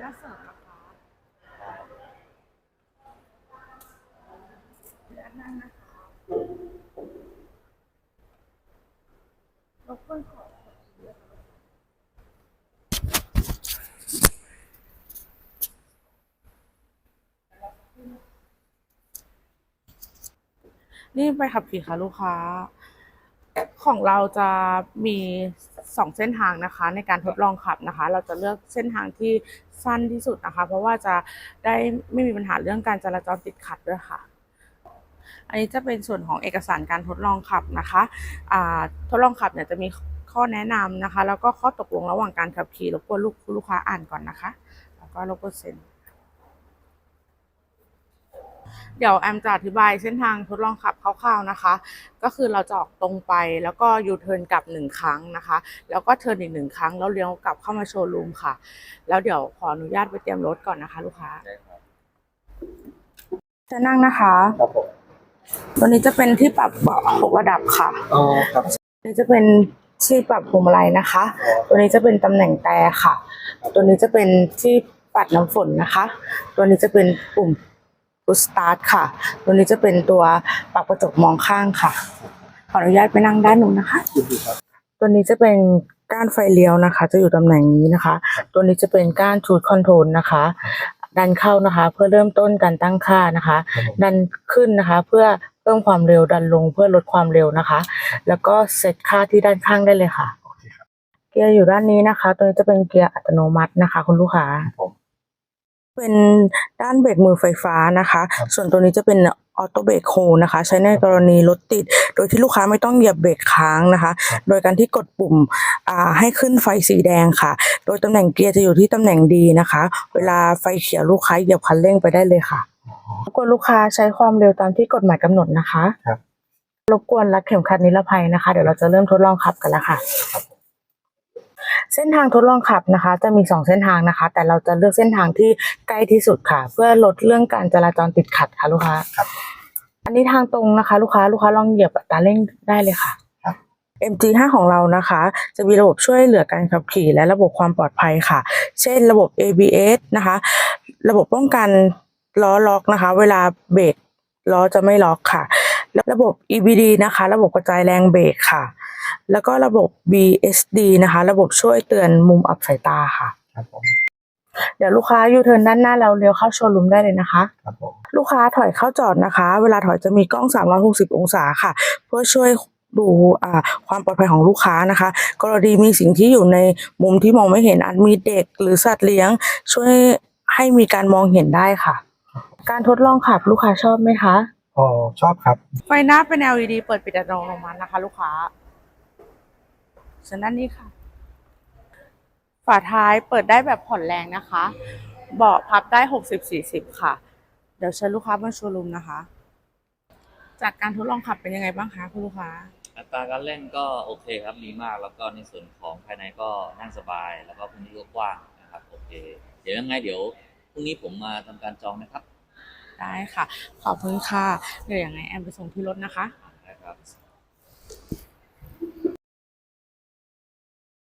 ยาเสริมนะคะด้านหน้านะคะรบกวนขอนี่ไปขับขี่ค่ะลูกค้า ของเราจะมี สองเส้นทางนะคะ ในการทดลองขับนะคะ เราจะเลือกเส้นทางที่สั้นที่สุดนะคะ เพราะว่าจะได้ไม่มีปัญหาเรื่องการจราจรติดขัดด้วยค่ะ อันนี้จะเป็นส่วนของเอกสารการทดลองขับนะคะทดลองขับเนี่ยจะมีข้อแนะนำนะคะ แล้วก็ข้อตกลงระหว่างการขับขี่รบกวนลูกลูกค้าอ่านก่อนนะคะ แล้วก็รบกวนเซ็น เดี๋ยวแอมจะอธิบายเส้นทางทดลองขับคร่าวๆนะคะ ก็คือเราจะออกตรงไปแล้วก็ยูเทิร์นกลับหนึ่งครั้งนะคะ แล้วก็เทิร์นอีกหนึ่งครั้งแล้วเลี้ยวกลับเข้ามาโชว์รูมค่ะ แล้วเดี๋ยวขออนุญาตไปเตรียมรถก่อนนะคะ ลูกค้าได้ครับจะนั่งนะคะครับผมตัวนี้จะเป็นที่ปรับเบาะหกระดับค่ะอ๋อครับตัวนี้จะเป็นที่ปรับพวงมาลัยนะคะ ตัวนี้จะเป็นตำแหน่งแต่ค่ะ ตัวนี้จะเป็นที่ปัดน้ำฝนนะคะ ตัวนี้จะเป็นปุ่ม push start ค่ะ ตัวนี้จะเป็นตัวปรับกระจกมองข้างค่ะ ขออนุญาตไปนั่งด้านนู้นนะคะยินดีครับตัวนี้จะเป็นก้านไฟเลี้ยวนะคะ จะอยู่ตำแหน่งนี้นะคะ ตัวนี้จะเป็นก้านชูดคอนโทรลนะคะ ดันเข้านะคะ เพื่อเริ่มต้นการตั้งค่านะคะครับผมดันขึ้นนะคะ เพื่อเพิ่มความเร็วดันลงเพื่อลดความเร็วนะคะ แล้วก็เซตค่าที่ด้านข้างได้เลยค่ะโอเคครับเกียร์อยู่ด้านนี้นะคะ ตัวนี้จะเป็นเกียร์อัตโนมัตินะคะ คุณลูกค้าผม เป็นด้านเบรกมือไฟฟ้านะคะครับส่วนตัวนี้จะเป็นออโต้เบรกโฮนะคะ ใช้ในกรณีรถติด โดยที่ลูกค้าไม่ต้องเหยียบเบรกค้างนะคะ โดยการที่กดปุ่มอ่าให้ขึ้นไฟสีแดงค่ะ โดยตำแหน่งเกียร์จะอยู่ที่ตำแหน่งดีนะคะ เวลาไฟเขียวลูกค้าเหยียบคันเร่งไปได้เลยค่ะรบกวนลูกค้าใช้ความเร็วตามที่กฎหมายกำหนดนะคะครับรบกวนรัดเข็มขัดนิรภัยนะคะ เดี๋ยวเราจะเริ่มทดลองขับกันแล้วค่ะเส้นทางทดลองขับนะคะ จะมีสองเส้นทางนะคะ แต่เราจะเลือกเส้นทางที่ใกล้ที่สุดค่ะ เพื่อลดเรื่องการจราจรติดขัดค่ะลูกค้าครับ อันนี้ทางตรงนะคะ ลูกค้าลูกค้าลองเหยียบอัตราเร่งได้เลยค่ะครับ MG5 ของเรานะคะ จะมีระบบช่วยเหลือการขับขี่และระบบความปลอดภัยค่ะ เช่นระบบ ABS นะคะ ระบบป้องกันล้อล็อกนะคะ เวลาเบรกล้อจะไม่ล็อกค่ะแล้วระบบ EBD นะคะ ระบบกระจายแรงเบรกค่ะ แล้วก็ระบบ BSD นะคะ ระบบช่วยเตือนมุมอับสายตาค่ะ ครับผม เดี๋ยวลูกค้ายูเทิร์นด้านหน้าแล้วเลี้ยวเข้าโชว์รูมได้เลยนะคะ ครับผม ลูกค้าถอยเข้าจอดนะคะ เวลาถอยจะมีกล้อง 360 องศาค่ะ เพื่อช่วยดูอ่าความปลอดภัยของลูกค้านะคะ กรณีมีสิ่งที่อยู่ในมุมที่มองไม่เห็นอาจมีเด็กหรือสัตว์เลี้ยง ช่วยให้มีการมองเห็นได้ค่ะ การทดลองขับลูกค้าชอบไหมคะ อ๋อ ชอบครับ ไฟหน้าเป็น LED เปิดปิดอัตโนมัตินะคะ ลูกค้า ส่วนด้านนี้ค่ะ ฝาท้ายเปิดได้แบบผ่อนแรงนะคะ เบาะพับได้หกสิบสี่สิบค่ะ เดี๋ยวเชิญลูกค้ามาโชว์รูมนะคะ จากการทดลองขับเป็นยังไงบ้างคะคุณลูกค้า อัตราการเล่นก็โอเคครับดีมาก แล้วก็ในส่วนของภายในก็นั่งสบาย แล้วก็พื้นที่ก็กว้างนะครับโอเค เดี๋ยวยังไงเดี๋ยวพรุ่งนี้ผมมาทำการจองนะครับ ได้ค่ะ ขอบคุณค่ะ เดี๋ยวยังไงแอมไปส่งที่รถนะคะนะครับ